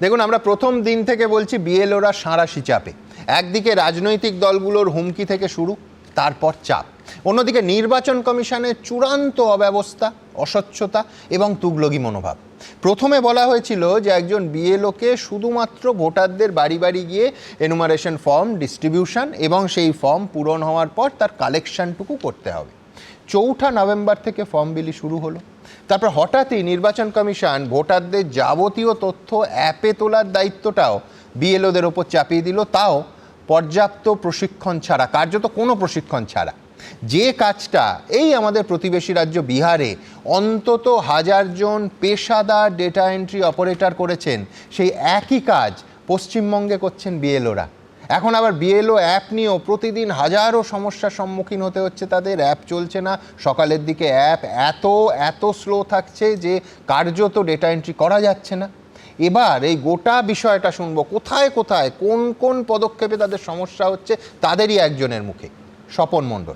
দেখুন, আমরা প্রথম দিন থেকে বলছি বিএলওরা সাঁড়াশি চাপে। একদিকে রাজনৈতিক দলগুলোর হুমকি থেকে শুরু, তারপর চাপ। অন্যদিকে নির্বাচন কমিশনের চূড়ান্ত অব্যবস্থা, অস্বচ্ছতা এবং তুগলগি মনোভাব। প্রথমে বলা হয়েছিল যে একজন বিএলওকে শুধুমাত্র ভোটারদের বাড়ি বাড়ি গিয়ে এনুমারেশন ফর্ম ডিস্ট্রিবিউশন এবং সেই ফর্ম পূরণ হওয়ার পর তার কালেকশনটুকু করতে হবে। চৌঠা নভেম্বর থেকে ফর্ম বিলি শুরু হলো। তারপর হঠাৎই নির্বাচন কমিশন ভোটারদের যাবতীয় তথ্য অ্যাপে তোলার দায়িত্বটাও বিএলওদের ওপর চাপিয়ে দিল। তাও পর্যাপ্ত প্রশিক্ষণ ছাড়া, কার্যত কোনো প্রশিক্ষণ ছাড়া। যে কাজটা এই আমাদের প্রতিবেশী রাজ্য বিহারে অন্তত হাজার জন পেশাদার ডেটা এন্ট্রি অপারেটর করেছেন, সেই একই কাজ পশ্চিমবঙ্গে করছেন বিএলওরা। এখন আবার বিএলও অ্যাপ নিয়েও প্রতিদিন হাজারো সমস্যার সম্মুখীন হতে হচ্ছে তাদের। অ্যাপ চলছে না। সকালের দিকে অ্যাপ এত এত স্লো থাকছে যে কার্যত ডেটা এন্ট্রি করা যাচ্ছে না। এবার এই গোটা বিষয়টা শুনব। কোথায় কোথায়, কোন কোন পদক্ষেপে তাদের সমস্যা হচ্ছে, তাদেরই একজনের মুখে। স্বপন মণ্ডল।